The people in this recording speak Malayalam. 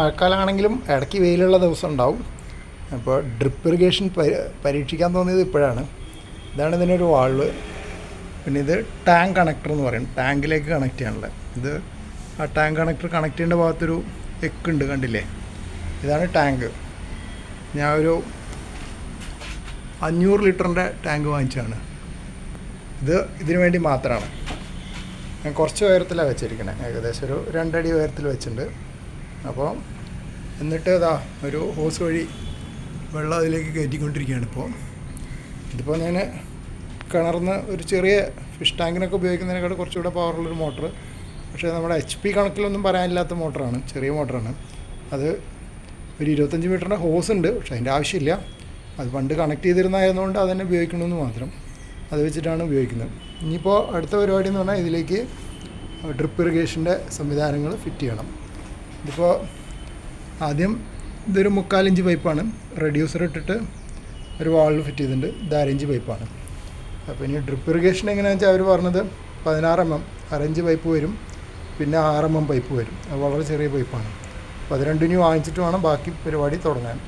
മഴക്കാലമാണെങ്കിലും ഇടയ്ക്ക് വെയിലുള്ള ദിവസം ഉണ്ടാവും. അപ്പോൾ ഡ്രിപ്പ് ഇറിഗേഷൻ പരീക്ഷിക്കാൻ തോന്നിയത് ഇപ്പോഴാണ്. ഇതാണ് ഇതിനൊരു വാൾവ്. പിന്നെ ഇത് ടാങ്ക് കണക്ടർ എന്ന് പറയും. ടാങ്കിലേക്ക് കണക്ട് ചെയ്യാനുള്ള ഇത് ആ ടാങ്ക് കണക്ടർ കണക്ട് ചെയ്യേണ്ട ഭാഗത്തൊരു എക്കുണ്ട് കണ്ടില്ലേ? ഇതാണ് ടാങ്ക്. ഞാൻ ഒരു അഞ്ഞൂറ് ലിറ്ററിന്റെ ടാങ്ക് വാങ്ങിച്ചതാണ്. ഇത് ഇതിനു വേണ്ടി മാത്രമാണ്. ഞാൻ കുറച്ച് ഉയരത്തിലാണ് വെച്ചിരിക്കണേ. ഏകദേശം ഒരു രണ്ടടി ഉയരത്തിൽ വെച്ചിട്ടുണ്ട്. അപ്പോൾ എന്നിട്ട് ഇതാ ഒരു ഹോസ് വഴി വെള്ളം അതിലേക്ക് കയറ്റിക്കൊണ്ടിരിക്കുകയാണ് ഇപ്പോൾ. ഇതിപ്പോൾ ഞാൻ കിണർന്ന് ഒരു ചെറിയ ഫിഷ് ടാങ്കിനൊക്കെ ഉപയോഗിക്കുന്നതിനേക്കാൾ കുറച്ചുകൂടെ പവറുള്ളൊരു മോട്ടർ പക്ഷേ നമ്മുടെ എച്ച് പി കണക്കിലൊന്നും പറയാനില്ലാത്ത മോട്ടറാണ് ചെറിയ മോട്ടറാണ് അത് ഒരു ഇരുപത്തഞ്ച് മീറ്ററിന്റെ ഹോസ് ഉണ്ട് പക്ഷേ അതിന്റെ ആവശ്യമില്ല. അത് പണ്ട് കണക്ട് ചെയ്തിരുന്നതായതുകൊണ്ട് അത് ഉപയോഗിക്കണമെന്ന് മാത്രം. അത് വെച്ചിട്ടാണ് ഉപയോഗിക്കുന്നത്. ഇനിയിപ്പോൾ അടുത്ത പരിപാടി എന്ന് പറഞ്ഞാൽ ഇതിലേക്ക് ഡ്രിപ്പ് ഇറിഗേഷന്റെ സംവിധാനങ്ങൾ ഫിറ്റ് ചെയ്യണം. ഇതിപ്പോൾ ആദ്യം ഇതൊരു മുക്കാലിഞ്ച് പൈപ്പാണ്. റെഡ്യൂസർ ഇട്ടിട്ട് ഒരു വാളിൽ ഫിറ്റ് ചെയ്തിട്ടുണ്ട്. ഇത് അരഞ്ച് പൈപ്പാണ്. അപ്പോൾ ഇനി ഡ്രിപ്പ് ഇറിഗേഷൻ എങ്ങനെയാണെന്ന് വെച്ചാൽ അവർ പറഞ്ഞത് പതിനാറ് എം എം അരഞ്ച് പൈപ്പ് വരും. പിന്നെ ആറ് എം എം പൈപ്പ് വരും. അത് വളരെ ചെറിയ പൈപ്പാണ്. അപ്പോൾ അത് രണ്ടിനും വാങ്ങിച്ചിട്ട് വേണം ബാക്കി പരിപാടി തുടങ്ങാൻ.